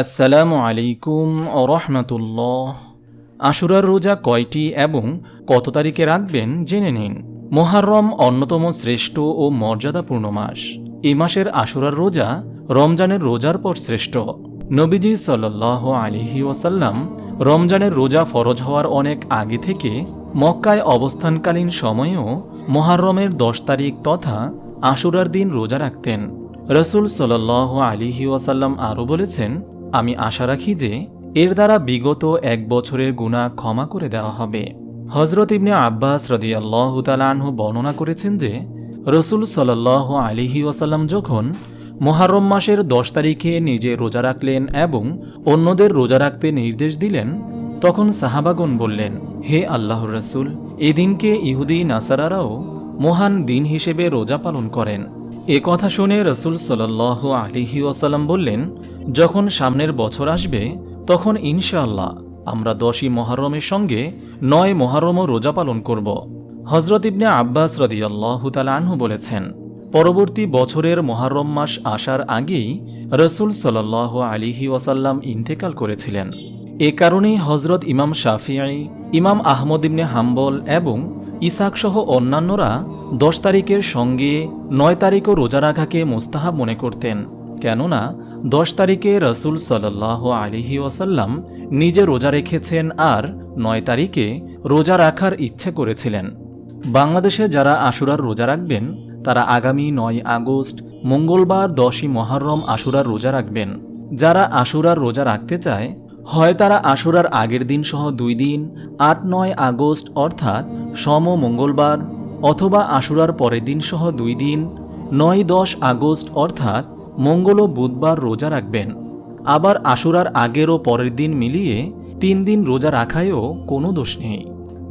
আসসালামু আলাইকুম রহমতুল্লাহ। আশুরার রোজা কয়টি এবং কত তারিখে রাখবেন জেনে নিন। মোহাররম অন্যতম শ্রেষ্ঠ ও মর্যাদাপূর্ণ মাস। এ মাসের আশুরার রোজা রমজানের রোজার পর শ্রেষ্ঠ। নবীজি সাল্লাহ আলিহি ওয়াসাল্লাম রমজানের রোজা ফরজ হওয়ার অনেক আগে থেকে মক্কায় অবস্থানকালীন সময়েও মোহাররমের দশ তারিখ তথা আশুরার দিন রোজা রাখতেন। রসুল সাল্লাহ আলিহি ওয়াসাল্লাম আরও বলেছেন আমি আশা রাখি যে এর দ্বারা বিগত এক বছরের গুণা ক্ষমা করে দেওয়া হবে। হজরত ইবনে আব্বাস রদিয়াল্লাহ তালানহু বর্ণনা করেছেন যে, রসুল সাল্লাহ আলিহি ওয়াসাল্লাম যখন মোহারম মাসের দশ তারিখে নিজে রোজা রাখলেন এবং অন্যদের রোজা রাখতে নির্দেশ দিলেন, তখন সাহাবাগন বললেন, হে আল্লাহর রসুল এই দিনকে ইহুদি, নাসারারাও মহান দিন হিসেবে রোজা পালন করেন। এ কথা শুনে রসুল সাল্লাহ আলিহি ওয়াসাল্লাম বললেন, যখন সামনের বছর আসবে, তখন ইনশাআল্লাহ আমরা দশই মহারমের সঙ্গে নয় মহারমও রোজা পালন করব। হজরত ইবনে আব্বাস রদিয়াল্লাহ আনহু বলেছেন, পরবর্তী বছরের মহারম মাস আসার আগেই রসুল সাল্লাহ আলিহি ওয়াসাল্লাম ইন্তেকাল করেছিলেন। এ কারণেই হজরত ইমাম শাফিয়াই ইমাম আহমদ ইবনে হাম্বল এবং ইসাক সহ অন্যান্যরা দশ তারিখের সঙ্গে নয় তারিখও রোজা রাখাকে মোস্তাহাব মনে করতেন। কেননা, দশ তারিখে রসুল সাল্লাহ আলিহি ওয়াসাল্লাম নিজে রোজা রেখেছেন আর নয় তারিখে রোজা রাখার ইচ্ছে করেছিলেন। বাংলাদেশে যারা আশুরার রোজা রাখবেন, তারা আগামী নয় আগস্ট, মঙ্গলবার দশই মহারম আশুরার রোজা রাখবেন। যারা আশুরার রোজা রাখতে চায়, হয় তারা আশুরার আগের দিন সহ দুই দিন, আট নয় আগস্ট অর্থাৎ সম মঙ্গলবার অথবা আশুরার পরের দিন সহ দুই দিন, নয় দশ আগস্ট অর্থাৎ মঙ্গল ও বুধবার রোজা রাখবেন। আবার আশুরার আগের ও পরের দিন মিলিয়ে তিন দিন রোজা রাখায়ও কোনো দোষ নেই।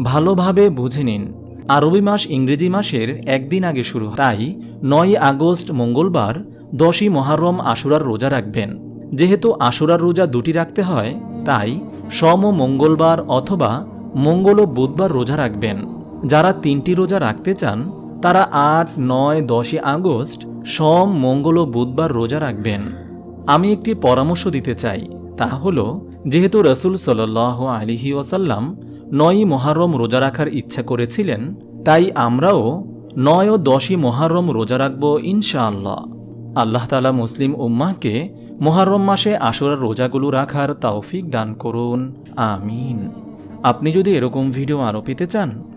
ভালোভাবে বুঝে নিন, আরবি মাস ইংরেজি মাসের একদিন আগে শুরু। তাই নয় আগস্ট মঙ্গলবার দশই মহারম আশুরার রোজা রাখবেন। যেহেতু আশুরার রোজা দুটি রাখতে হয়, তাই সম মঙ্গলবার অথবা মঙ্গল ও বুধবার রোজা রাখবেন। যারা তিনটি রোজা রাখতে চান, তারা আট, নয়, দশই আগস্ট সোম, মঙ্গল ও বুধবার রোজা রাখবেন। আমি একটি পরামর্শ দিতে চাই, তা হল, যেহেতু রসুল সাল্লাহ আলিহি ওয়াসাল্লাম নয়ই মহারম রোজা রাখার ইচ্ছা করেছিলেন, তাই আমরাও নয় ও দশই মহারম রোজা রাখব ইনশাআল্লাহ। আল্লাহ তালা মুসলিম উম্মাহকে মহারম মাসে আশুরার রোজাগুলো রাখার তৌফিক দান করুন, আমিন। আপনি যদি এরকম ভিডিও আরও পেতে চান